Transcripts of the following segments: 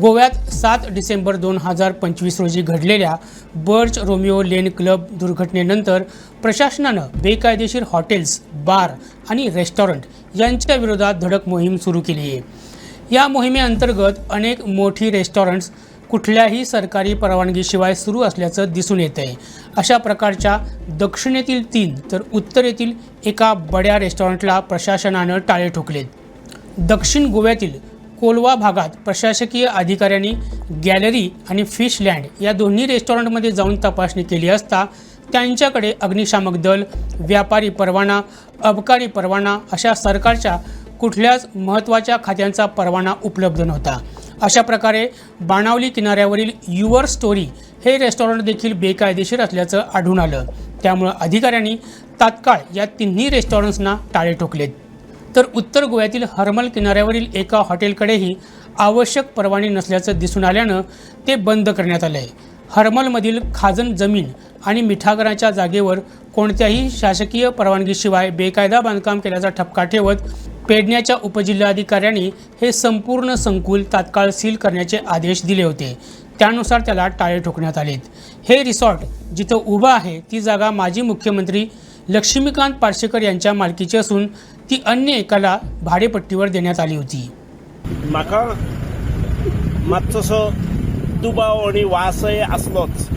गोव्यात सात डिसेंबर दोन हजार पंचवीस रोजी घडलेल्या बर्च रोमिओ लेन क्लब दुर्घटनेनंतर प्रशासनानं बेकायदेशीर हॉटेल्स बार आणि रेस्टॉरंट यांच्या विरोधात धडक मोहीम सुरू केली आहे. या मोहिमेअंतर्गत अनेक मोठी रेस्टॉरंट्स कुठल्याही सरकारी परवानगीशिवाय सुरू असल्याचं दिसून येत आहे. अशा प्रकारच्या दक्षिणेतील तीन तर उत्तरेतील एका बड्या रेस्टॉरंटला प्रशासनानं टाळे ठोकलेत. दक्षिण गोव्यातील कोलवा भागात प्रशासकीय अधिकाऱ्यांनी गॅलरी आणि फिश लँड या दोन्ही रेस्टॉरंटमध्ये जाऊन तपासणी केली असता त्यांच्याकडे अग्निशामक दल व्यापारी परवाना अबकारी परवाना अशा सरकारच्या कुठल्याच महत्त्वाच्या खात्यांचा परवाना उपलब्ध नव्हता. अशा प्रकारे बाणावली किनाऱ्यावरील युवर स्टोरी हे रेस्टॉरंट देखील बेकायदेशीर असल्याचं आढळून आलं. त्यामुळं अधिकाऱ्यांनी तात्काळ या तिन्ही रेस्टॉरंट्सना टाळे ठोकलेत. तर उत्तर गोव्यातील हरमल किनाऱ्यावरील एका हॉटेलकडेही आवश्यक परवाने नसल्याचं दिसून आल्यानं ते बंद करण्यात आलं आहे हरमलमधील खाजन जमीन आणि मिठागराच्या जागेवर कोणत्याही शासकीय परवानगीशिवाय बेकायदा बांधकाम केल्याचा ठपका ठेवत पेडण्याच्या उपजिल्हाधिकाऱ्यांनी हे संपूर्ण संकुल तात्काळ सील करण्याचे आदेश दिले होते. त्यानुसार त्याला टाळे ठोकण्यात आलेत. हे रिसॉर्ट जिथं उभं आहे ती जागा माजी मुख्यमंत्री लक्ष्मीकांत पार्सेकर यांच्या मालकीची असून ती अन्य एकाला भाडेपट्टीवर देण्यात आली होती. म्हाका मातसोसो दुबाव आणि वासय आसलोच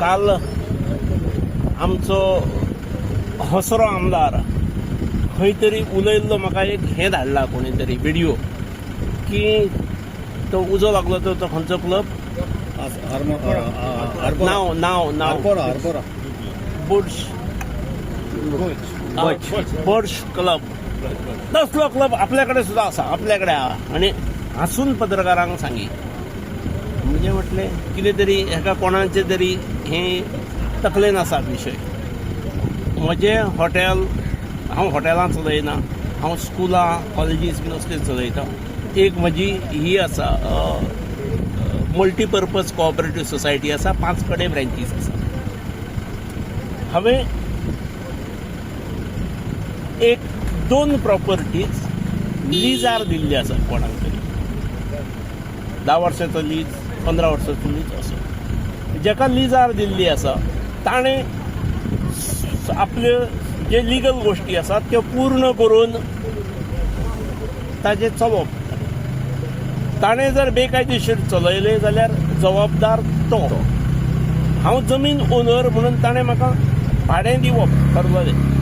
काल आमचो हसरो आमदार खंय तरी उलयल्लो म्हाका एक हें धाडला कोणी तरी व्हिडिओ की तो उजो लागलो तो तो खंयचो क्लब नाव नाव नाव. बुड्स. बर्ड्स क्लब तसलो क्लब आपल्याकडे सुद्धा असा आपल्याकडे आणि हसून पत्रकारांक सांगी. म्हणजे म्हटले कितें तरी हेका कोणाचे तरी हे तकलेन आसा विशय म्हजें हॉटेल हांव हॉटेलां चलयना हांव स्कुलां कॉलेजीस बीन असले चलयता. एक म्हजी ही आसा मल्टीपर्पज कोऑपरेटीव सोसायटी आसा पांच कडेन ब्रँचीस आसा हांवें एक दोन प्रॉपर्टीज लिजार दिल्ली आसा कोणाक तरी. धा वर्साचो लीज पंदरा वर्साचो लीज असो. जाका लिजार दिल्ली आसा ताणें आपल्यो जे लिगल गोश्टी आसात त्यो पूर्ण करून ताजें चलोवप ताणें जर बेकायदेशीर चलयले जाल्यार जबाबदार तो. हांव जमीन ओनर म्हणून ताणें म्हाका भाडें दिवप ठरलेलें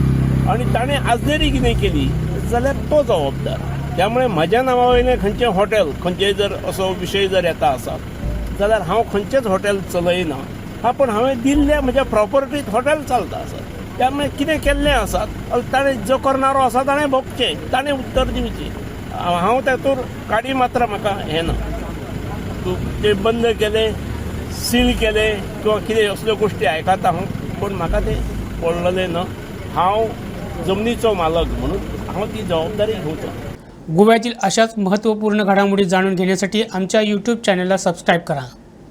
आणि ताणें आजरी कितें केली जाल्यार तो जबाबदार. त्यामुळे म्हज्या नांवा वयलें खंयचें हॉटेल खंयचेय जर असो विशय जर येता आसा जाल्यार हांव खंयचेच हॉटेल चलयना हा पूण हांवें दिल्ल्या म्हज्या प्रॉपर्टीत हॉटेल चलता आसा त्यामुळे कितें केल्लें आसात ताणें जो करणारो आसा ताणें भोगचें ताणें उत्तर दिवचें. हांव तातूंत काडी मात्र म्हाका हें ना तूं ते बंद केले सील केले किंवा कितें असल्यो गोश्टी आयकता हांव पूण म्हाका तें पडलेलें ना. हांव जमनीचो मालक म्हणून हांव ती जबाबदारी घेवचो गोव्यातील अशाच महत्त्वपूर्ण घडामोडी जाणून घेण्यासाठी आमच्या यूट्यूब चॅनलला सबस्क्राईब करा.